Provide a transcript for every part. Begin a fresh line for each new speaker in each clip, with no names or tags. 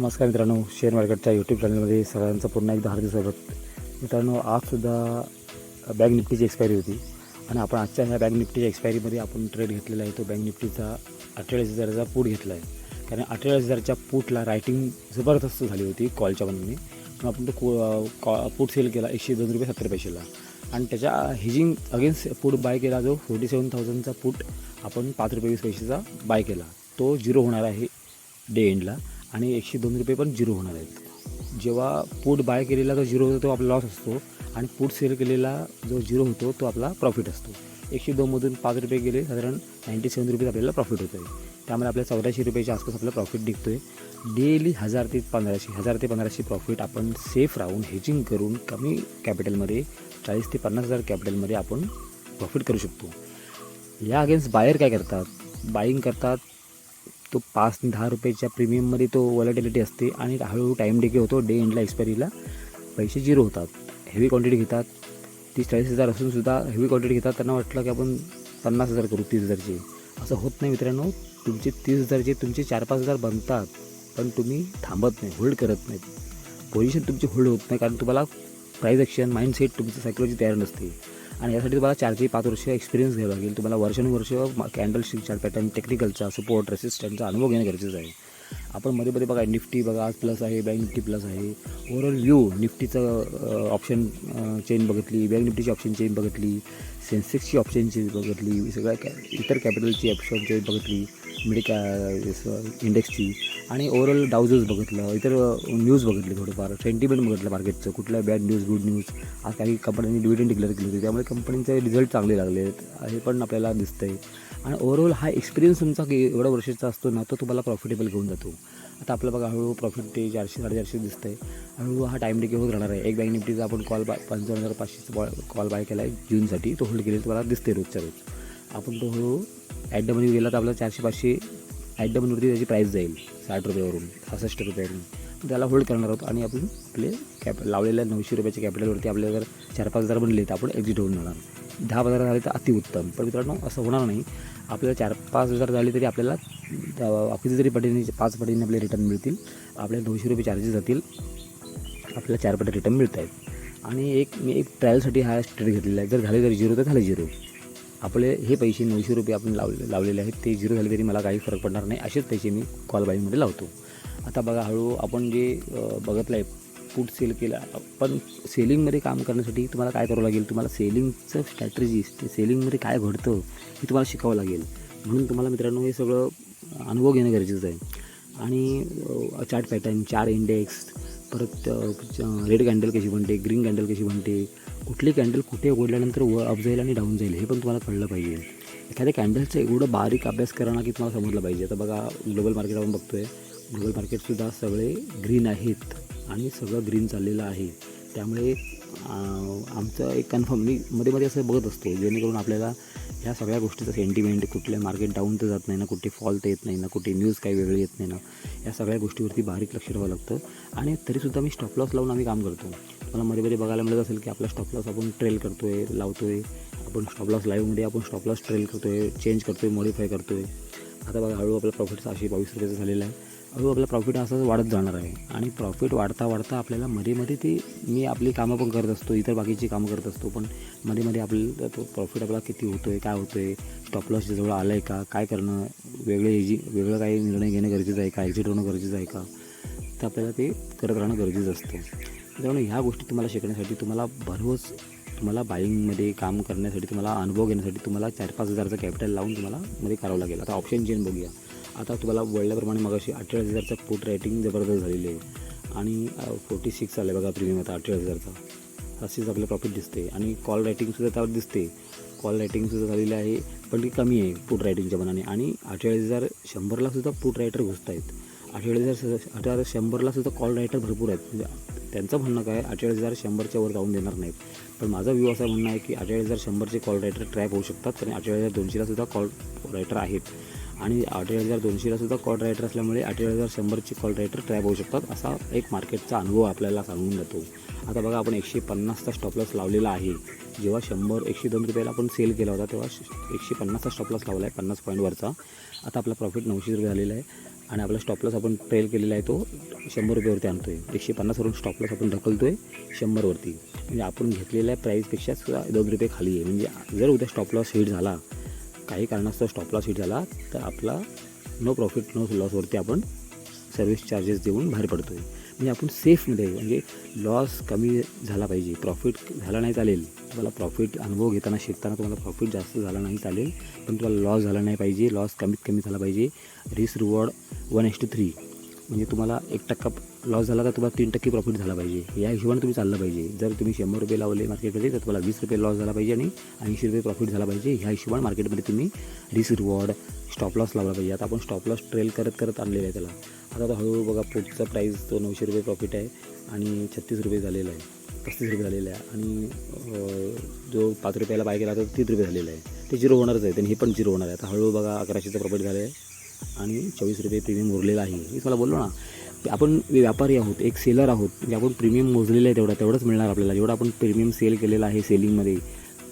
नमस्कार मित्रांनो शेअर मार्केटच्या यूट्यूब चॅनलमध्ये सगळ्यांचं पुन्हा एकदा हार्दिक स्वागत. मित्रांनो आजसुद्धा बँक निफ्टीची एक्सपायरी होती आणि आपण आजच्या ह्या बँक निफ्टीच्या एक्सपायरीमध्ये आपण ट्रेड घेतलेला आहे. तो बँक निफ्टीचा अठ्ठेचाळीस हजाराचा पूट घेतला आहे. कारण अठ्ठेचाळीस हजारच्या पूटला रायटिंग जबरदस्त झाली होती कॉलच्या बनवणे पण आपण तो को कॉ पूट सेल केला एकशे दोन रुपये सत्तर पैशाला. आणि त्याच्या हेजिंग अगेन्स्ट पूट बाय केला जो फोर्टी सेवन थाउजंडचा पूट आपण पाच रुपये वीस पैशाचा बाय केला. तो झिरो होणार आहे डे एंडला आणि एकशे दोन रुपये पण झिरो होणार आहेत. जेव्हा पूट बाय केलेला जो झिरो होतो तो आपला लॉस असतो आणि पूट सेल केलेला जो झिरो होतो तो आपला प्रॉफिट असतो. एकशे दोनमधून पाच रुपये गेले साधारण नाईंटी सेवन रुपीज आपल्याला प्रॉफिट होतो आहे त्यामुळे आपल्या चौदाशे रुपयाच्या आसपास आपला प्रॉफिट निघतो आहे डेली हजार ते पंधराशे हजार ते पंधराशे प्रॉफिट आपण सेफ राहून हेजिंग करून कमी कॅपिटलमध्ये चाळीस ते पन्नास हजार कॅपिटलमध्ये आपण प्रॉफिट करू शकतो. या अगेन्स्ट बायर काय करतात? बाईंग करतात तो पाच ते दहा रुपयाच्या प्रीमियममध्ये तो वॉलेटिलिटी असते आणि हळूहळू टाईम डेके होतो डे एंडला एक्सपायरीला पैसे झिरो होतात. हेवी क्वांटिटी घेतात. तीस चाळीस हजार असूनसुद्धा हेवी क्वांटिटी घेतात त्यांना वाटलं की आपण पन्नास हजार करू तीस हजारचे. असं होत नाही मित्रांनो. तुमचे तीस हजारचे तुमचे चार पाच हजार बनतात पण तुम्ही थांबत नाही होल्ड करत नाहीत. पोझिशन तुमची होल्ड होत नाही कारण तुम्हाला प्राईज ॲक्शन माइंडसेट तुमची सायकोलॉजी तयार नसते. आणि यासाठी तुम्हाला चार ते पाच वर्ष एक्सपिरियन्स घ्यावं लागेल. तुम्हाला वर्षानुवर्ष कॅन्डल स्टिकच्या पॅटर्न टेक्निकलचा सपोर्ट रेसिस्टंटचा अनुभव घेणं गरजेचं आहे. आपण मध्ये मध्ये बघा निफ्टी बघा आज प्लस आहे बँक निफ्टी प्लस आहे. ओव्हरऑल व्ह्यू निफ्टीचं ऑप्शन चेन बघितली बँक निफ्टीची ऑप्शन चेन बघितली सेन्सेक्सची ऑप्शन चेन बघितली सगळ्या कॅ इतर कॅपिटलची ऑप्शन चेन बघितली. मिडिका इंडेक्सची आणि ओव्हरऑल डाऊजेस बघितलं इतर न्यूज बघितली थोडंफार सेंटिमेंट बघितलं मार्केटचं कुठल्या बॅड न्यूज गुड न्यूज आज काही कंपन्यांनी डिव्हिडंड डिक्लेअर केली होती त्यामुळे कंपनीचे रिझल्ट चांगले लागले आहेत हे पण आपल्याला दिसतं आहे आणि ओव्हरऑल हा एक्सपिरियन्स तुमचा की एवढा वर्षाचा असतो ना तो तुम्हाला प्रॉफिटेबल घेऊन जातो. आता आपलं बघा हळूहळू प्रॉफिट ते चारशे साडेचारशे दिसतं आहे हळूहळू हा टाईम डिके होत राहणार आहे. एक बँक निफ्टीचा आपण कॉल बाय पंचावन्न हजार पाचशेचा कॉल बाय केला आहे जूनसाठी तो होल्ड केलेला तुम्हाला दिसते रोजच्या रोज. आपण तो हळूहळू ॲट द गेला तर आपल्याला चारशे पाचशे ॲट द मनीवरती त्याची प्राईस जाईल. साठ रुपयावरून सहासष्ट रुपयावरून. त्याला होल्ड करणार आहोत आणि आपण आपले कॅप लावलेल्या नऊशे रुपयाच्या कॅपिटलवरती आपल्याला जर चार पाच हजार बनले तर आपण एक्झिट होऊन जाणार. दहा हजार झाले तर अतिउत्तम पण मित्रांनो असं होणार नाही. आपल्याला चार पाच हजार झाले तरी आपल्याला बाकीचे जरी पटीने पाच पटीने आपले रिटर्न मिळतील. आपल्याला दोनशे रुपये चार्जेस जातील. आपल्याला चार पटी रिटर्न मिळत आहेत आणि एक मी एक ट्रायलसाठी हा स्टेट घेतलेला आहे. जर झाले तर झिरो तर झाले झिरो आपले हे पैसे नऊशे रुपये आपण लावले लावलेले आहेत ते झिरो झाले तरी मला काही फरक पडणार नाही. असेच पैसे मी कॉल बाईंगमध्ये लावतो. आता बघा हळूहळू आपण जे बघतलं आहे फूड सेल केला पण सेलिंगमध्ये काम करण्यासाठी तुम्हाला काय करावं लागेल? तुम्हाला सेलिंगचं स्ट्रॅटजी ते सेलिंगमध्ये काय घडतं हे तुम्हाला शिकावं लागेल. म्हणून तुम्हाला मित्रांनो हे सगळं अनुभव घेणं गरजेचं आहे. आणि चार्ट पॅटर्न चार इंडेक्स परत रेड कॅन्डल कशी बनते ग्रीन कॅन्डल कशी बनते कुठली कॅन्डल कुठे उघडल्यानंतर वर अप जाईल आणि डाऊन जाईल हे पण तुम्हाला कळलं पाहिजे. एखाद्या कॅन्डलचं एवढं बारीक अभ्यास करणं की तुम्हाला समजलं पाहिजे. आता बघा ग्लोबल मार्केट आपण बघतो आहे ग्लोबल मार्केटसुद्धा सगळे ग्रीन आहेत आणि सगळं ग्रीन चाललेलं आहे. त्यामुळे आमचं एक कन्फर्म मी मध्ये मध्ये असं बघत असतो जेणेकरून आपल्याला ह्या सगळ्या गोष्टीचं सेंटिमेंट कुठल्या मार्केट डाऊन तर जात नाही ना कुठे फॉल तर येत नाही ना कुठे न्यूज काही वेगळी येत नाही ना या सगळ्या गोष्टीवरती बारीक लक्ष ठेवावं लागतं. आणि तरीसुद्धा मी स्टॉप लॉस लावून आम्ही काम करतो. मला मध्ये मध्ये बघायला मिळत असेल की आपला स्टॉप लॉस आपण ट्रेल करतो आहे लावतो आहे आपण स्टॉप लॉस लाईव्हमध्ये आपण स्टॉप लॉस ट्रेल करतो आहे चेंज करतो आहे मॉडिफाय करतो आहे आता बघा हळू आपला प्रॉफिट सहाशे बावीस रुपयाचा झालेला आहे. हळू आपला प्रॉफिट असंच वाढत जाणार आहे. आणि प्रॉफिट वाढता वाढता आपल्याला मध्ये मध्ये ते मी आपली कामं पण करत असतो इतर बाकीची कामं करत असतो पण मध्ये मध्ये आपल्याला तो प्रॉफिट आपला किती होतो आहे काय होतो आहे स्टॉप जवळ आलं आहे का काय करणं वेगळे जी वेगळं काही निर्णय घेणं गरजेचं आहे का एक्झिट होणं गरजेचं आहे का तर आपल्याला ते करत राहणं गरजेचं असतं. त्यामुळे ह्या गोष्टी तुम्हाला शिकण्यासाठी तुम्हाला भरवच तुम्हाला बाईंगमध्ये काम करण्यासाठी तुम्हाला अनुभव घेण्यासाठी तुम्हाला चार पाच हजारचं कॅपिटल लावून तुम्हाला मध्ये करावं लागेल. आता ऑप्शन चेन बघूया. आता तुम्हाला वळल्याप्रमाणे मग अशी अठ्ठावीस हजारचा पोट रायटिंग जबरदस्त झालेली आहे. आणि फोर्टी सिक्स आलं बघा प्रीमियम आता अठ्ठावीस हजारचा. असेच आपलं प्रॉफिट दिसते. आणि कॉल रायटिंगसुद्धा त्यावर दिसते. कॉल रायटिंगसुद्धा झालेली आहे पण ती कमी आहे फूट रायटिंगच्या मनाने. आणि अठ्ठेचाळीस हजार शंभरलासुद्धा फूट रायटर घुसत आहेत अठ्ठेचाळीस हजार अठरा शंभरलासुद्धा कॉल रायटर भरपूर आहेत. म्हणजे त्यांचं म्हणणं काय अठ्ठेचाळीस हजार शंभरच्या वर जाऊन देणार नाहीत. पण माझा व्ह्यू असा म्हणणं आहे की अठ्ठेचाळीस हजार शंभरचे कॉल रायटर ट्रॅप होऊ शकतात आणि अठ्ठेचाळीस हजार दोनशेला सुद्धा कॉल रायटर आहेत. आणि अठ्ठेचाळीस हजार दोनशेला सुद्धा कॉल रायटर असल्यामुळे अठ्ठेचाळीस हजार शंभरचे कॉल रायटर ट्रॅप होऊ शकतात असा एक मार्केटचा अनुभव आपल्याला सांगून जातो. आता बघा आपण एकशे पन्नासचा स्टॉपलॉस लावलेला आहे. जेव्हा शंभर एकशे दोन रुपयाला आपण सेल केला होता तेव्हा एकशे पन्नासचा स्टॉपलॉस लावला आहे पन्नास पॉईंटवरचा आता आपला प्रॉफिट नऊशे रुपये झालेला आहे. आणि आपला स्टॉपलॉस आपण ट्रेल केलेला आहे तो शंभर रुपयावरती आणतो आहे एकशे पन्नासवरून स्टॉपलॉस आपण ढकलतो आहे शंभरवरती म्हणजे आपण घेतलेल्या प्राईसपेक्षा सुद्धा दोन रुपये खाली आहे. म्हणजे जर उद्या स्टॉपलॉस हिट झाला काही कारणास्तव स्टॉपलॉस हिट झाला तर आपला नो प्रॉफिट नो लॉसवरती आपण सर्व्हिस चार्जेस देऊन बाहेर पडतो आहे म्हणजे आपण सेफमध्ये म्हणजे लॉस कमी झाला पाहिजे. प्रॉफिट झाला नाही चालेल. तुम्हाला प्रॉफिट अनुभव घेताना शिकताना तुम्हाला प्रॉफिट जास्त झाला नाही चालेल. पण तुम्हाला लॉस झाला नाही पाहिजे. लॉस कमीत कमी झाला पाहिजे. Risk reward one is to three म्हणजे तुम्हाला एक टक्का लॉस झाला तर तुम्हाला तीन टक्के प्रॉफिट झाला पाहिजे. या हिशोबाने तुम्ही चाललं पाहिजे. जर तुम्ही शंभर रुपये लावले मार्केटमध्ये तर तुम्हाला वीस रुपये लॉस झाला पाहिजे आणि ऐंशी रुपये प्रॉफिट झाला पाहिजे. ह्या हिशोबाने मार्केटमध्ये तुम्ही रिस्क रिवॉर्ड स्टॉप लॉस लावला पाहिजे. आता आपण स्टॉप लॉस ट्रेल करत करत आणलेलं आहे त्याला. आता तो हळूहळू बघा पुढचा प्राईस तो नऊशे रुपये प्रॉफिट आहे आणि छत्तीस रुपये झालेला आहे. पस्तीस रुपये झालेला आहे. आणि जो पाच रुपयाला बाय केला तर तीस रुपये झालेला आहे. ते झिरो होणारच आहे. आणि हे पण झिरो होणार आहे. आता हळूहळू बघा अकराशेचं प्रॉफिट झालं आहे आणि चोवीस रुपये प्रीमियम उरलेला आहे. मी मला बोललो ना आपण व्यापारी आहोत एक सेलर आहोत म्हणजे आपण प्रीमियम मोजलेलं आहे तेवढा तेवढंच मिळणार आपल्याला. जेवढं आपण प्रीमियम सेल केलेलं आहे सेलिंगमध्ये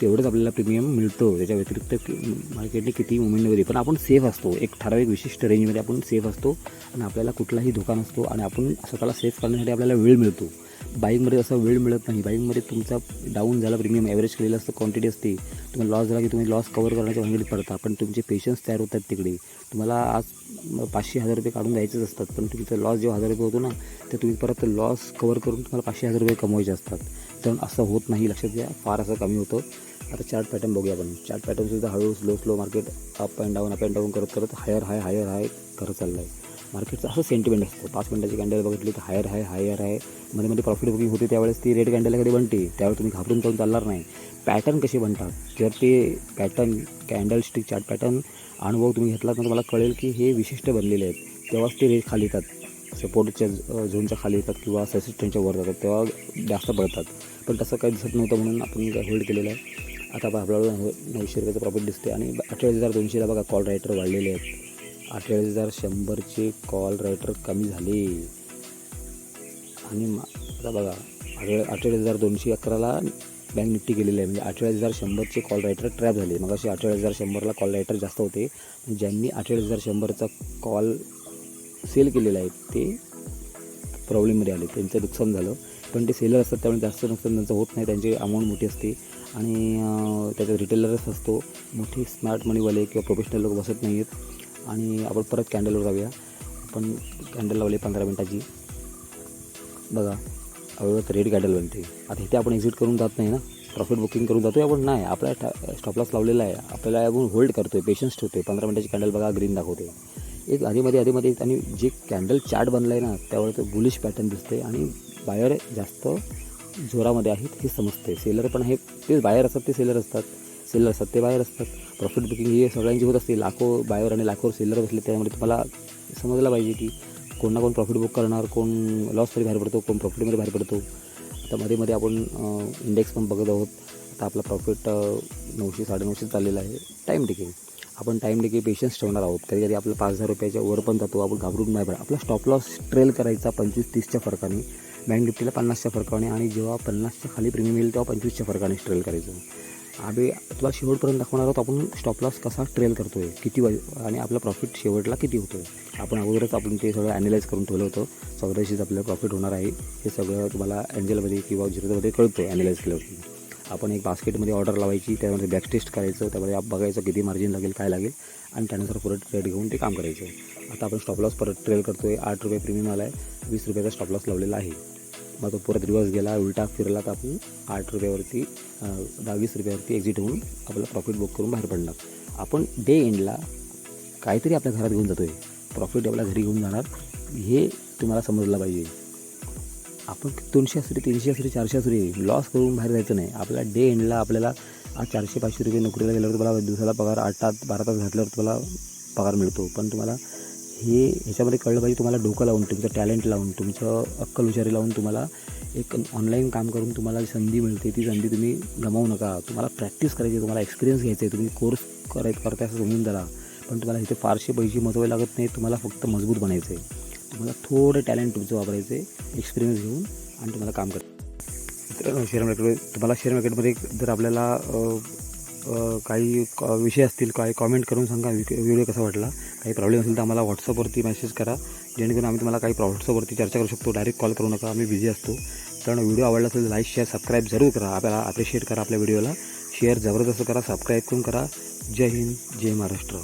तेवढंच आपल्याला प्रीमियम मिळतो. त्याच्या व्यतिरिक्त मार्केटने किती मुवमेंटमध्ये पण आपण सेफ असतो. एक ठराविक विशिष्ट रेंजमध्ये आपण सेफ असतो आणि आपल्याला कुठलाही धोका नसतो आणि आपण स्वतःला सेफ करण्यासाठी आपल्याला वेळ मिळतो. बाईकमध्ये असा वेळ मिळत नाही. बाईकमध्ये तुमचा डाऊन झाला प्रीमियम ॲव्हरेज केलेलं असतं क्वांटिटी असते. तुम्हाला लॉस झाला की तुम्ही लॉस कवर करण्याच्या भानगडीत पडता. पण तुमचे पेशन्स तयार होतात तिकडे. तुम्हाला आज पाचशे हजार रुपये काढून द्यायचेच असतात. पण तुमचा लॉस जेव्हा हजार रुपये होतो ना तर तुम्ही परत लॉस कवर करून तुम्हाला पाचशे हजार रुपये कमवायचे असतात. कारण असं होत नाही. लक्षात घ्या फार असं कमी होतं. आता चार्ट पॅटर्न बघूया आपण. चार्ट पॅटर्नसुद्धा हळूहळू slow slow market up and down up and down करत करत हायर हाय हायर हाय करत चाललं आहे मार्केटचं असं सेंटिमेंट असतं. पाच मिनटाची कॅन्डल बघितली तर हायर आहे हायर आहे मध्ये मध्ये प्रॉफिट बुकिंग होते त्यावेळेस ती रेड कॅन्डलकडे बनते. त्यावेळेस तुम्ही घाबरून जाऊन चालणार नाही. पॅटर्न कसे बनतात? जर ते pattern candlestick chart pattern अनुभव तुम्ही घेतला तर तुम्हाला कळेल की हे विशिष्ट बनलेले आहेत. तेव्हाच ते रेट खाली येतात. सपोर्टच्या झोनच्या खाली येतात किंवा ससिस्टंटच्या वर जातात. तेव्हा जास्त पडतात पण तसं काही दिसत नव्हतं म्हणून आपण होल्ड केलेलं आहे. आता आपल्याला नऊशे रुपयाचं प्रॉफिट दिसते आणि अठ्ठावीस हजार दोनशेला बघा कॉल रायटर वाढलेले आहेत. अठ्ठेचाळीस हजार शंभरचे कॉल रायटर कमी झाले. आणि मा- आता बघा अठ्ठे अठ्ठेचाळीस हजार दोनशे अकराला बँक निफ्टी गेलेली आहे. म्हणजे अठ्ठेचाळीस हजार शंभरचे कॉल रायटर ट्रॅप झाले. मग असे अठ्ठेचाळीस हजार शंभरला कॉल रायटर जास्त होते. ज्यांनी अठ्ठेचाळीस हजार शंभरचा कॉल सेल केलेला आहे ते प्रॉब्लेममध्ये आले. त्यांचं नुकसान झालं. पण ते सेलर असतात त्यामुळे जास्त नुकसान त्यांचं होत नाही. त्यांची अमाऊंट मोठी असते. आणि त्याच्यात रिटेलरच असतो. मोठी स्मार्ट मनीवाले किंवा प्रोफेशनल लोक बसत नाही आहेत आणि आपण परत कॅन्डलवर जाऊया. आपण कॅन्डल लावले पंधरा मिनटाची. बघा हळूहळू रेड कॅन्डल बनते. आता इथे आपण एक्झिट करून जात नाही ना? प्रॉफिट बुकिंग करून जातो आपण? नाही आपला स्टॉपलाच लावलेला आहे. आपल्याला आपण होल्ड करतो आहे पेशन्स ठेवतो आहे पंधरा मिनटाची कॅन्डल बघा ग्रीन दाखवते. एक आधीमध्ये आधीमध्ये आणि जे कॅन्डल चार्ट बनलं आहे ना त्यावर तो बुलिश पॅटर्न दिसते आणि बायर जास्त जोरामध्ये आहेत हे समजते. सेलर पण हे ते बायर असतात ते सेलर असतात. सेलर असतात ते बायर असतात. प्रॉफिट बुकिंग ही सगळ्यांची होत असते. लाखो बायर आणि लाखोवर सेलर बसले त्यामुळे तुम्हाला समजलं पाहिजे की कोण ना कोण प्रॉफिट बुक करणार कोण लॉसमध्ये बाहेर पडतो कोण प्रॉफिटमध्ये बाहेर पडतो. आता मध्ये मध्ये आपण इंडेक्स पण बघत आहोत. आता आपला प्रॉफिट नऊशे साडेनऊशे चाललेला आहे. टाईम टिके आपण टाईम टिके पेशन्स ठेवणार आहोत. कधी कधी आपला पाच हजार रुपयाच्या वर पण जातो. आपण घाबरून नाही पडा आपला स्टॉप लॉस ट्रेल करायचा पंचवीस तीसच्या फरकाने. बँक निफ्टीला पन्नासच्या फरकाने आणि जेव्हा पन्नासच्या खाली प्रीमियम येईल तेव्हा पंचवीसच्या फरकाने ट्रेल करायचं. आम्ही तुम्हाला शेवटपर्यंत दाखवणार आहोत आपण स्टॉप लॉस कसा ट्रेल करतो आहे किती वा आणि आपला प्रॉफिट शेवटला किती होतो आहे आपण अगोदरच आपण ते सगळं ॲनालाइज करून ठेवलं होतं चौऱ्याऐंशीच आपल्याला प्रॉफिट होणार आहे हे सगळं तुम्हाला एंजलमध्ये किंवा झिरोमध्ये कळतो आहे ॲनालाइज केल्यावरती. आपण एक बास्केटमध्ये ऑर्डर लावायची त्यामध्ये बॅक टेस्ट करायचं त्यामध्ये आप बघायचं किती मार्जिन लागेल काय लागेल आणि त्यानुसार परत ट्रेड घेऊन ते काम करायचं. आता आपण स्टॉप लॉस परत ट्रेल करतो आहे आठ रुपये प्रीमियम आला आहे वीस रुपयाचा स्टॉप लॉस लावलेला आहे. मग तो परत रिवर्स गेला उलटा फिरला तर आपण आठ रुपयावरती दहा वीस रुपयावरती एक्झिट होऊन आपलं प्रॉफिट बुक करून बाहेर पडणार. आपण डे एंडला काहीतरी आपल्या घरात घेऊन जातो आहे प्रॉफिट आपल्या घरी घेऊन जाणार हे तुम्हाला समजलं पाहिजे. आपण दोनशे असू दे तीनशे असू दे चारशे असू दे लॉस करून बाहेर जायचं नाही. आपल्या डे एंडला आपल्याला आज चारशे पाचशे रुपये नोकरीला गेल्यावर तुम्हाला दिवसाला पगार आठ तास बारा तास घातल्यावर तुम्हाला पगार मिळतो. पण तुम्हाला हे ह्याच्यामध्ये कळलं पाहिजे तुम्हाला डोकं लावून तुमचं टॅलेंट लावून तुमचं अक्कल हुशारी लावून तुम्हाला एक ऑनलाईन काम करून तुम्हाला संधी मिळते ती संधी तुम्ही गमावू नका. तुम्हाला प्रॅक्टिस करायची तुम्हाला एक्सपिरियन्स घ्यायचा आहे तुम्ही कोर्स करायचं करताय असं समजून जरा पण तुम्हाला इथे फारसे पैसे मोजवावे लागत नाही तुम्हाला फक्त मजबूत बनायचं आहे तुम्हाला थोडं टॅलेंट तुमचं वापरायचं आहे एक्सपिरियन्स घेऊन आणि तुम्हाला काम कर शेअर मार्केट तुम्हाला शेअर मार्केटमध्ये जर आपल्याला काही क- विषय असतील काही कॉमेंट करून सांगा व्हिडिओ कसा वाटला? काही प्रॉब्लेम असेल तर आम्हाला व्हॉट्सअपवरती मेसेज करा. जेणेकरून आम्ही तुम्हाला काही व्हॉट्सअपवरती चर्चा करू शकतो. डायरेक्ट कॉल करू नका. आम्ही बिझी असतो. कारण व्हिडिओ आवडला असेल तर लाईक शेअर सबस्क्राईब जरूर करा. आपल्याला अप्रिशिएट करा आपल्या व्हिडिओला शेअर जबरदस्त करा सबस्क्राईब करून करा. जय हिंद जय महाराष्ट्र.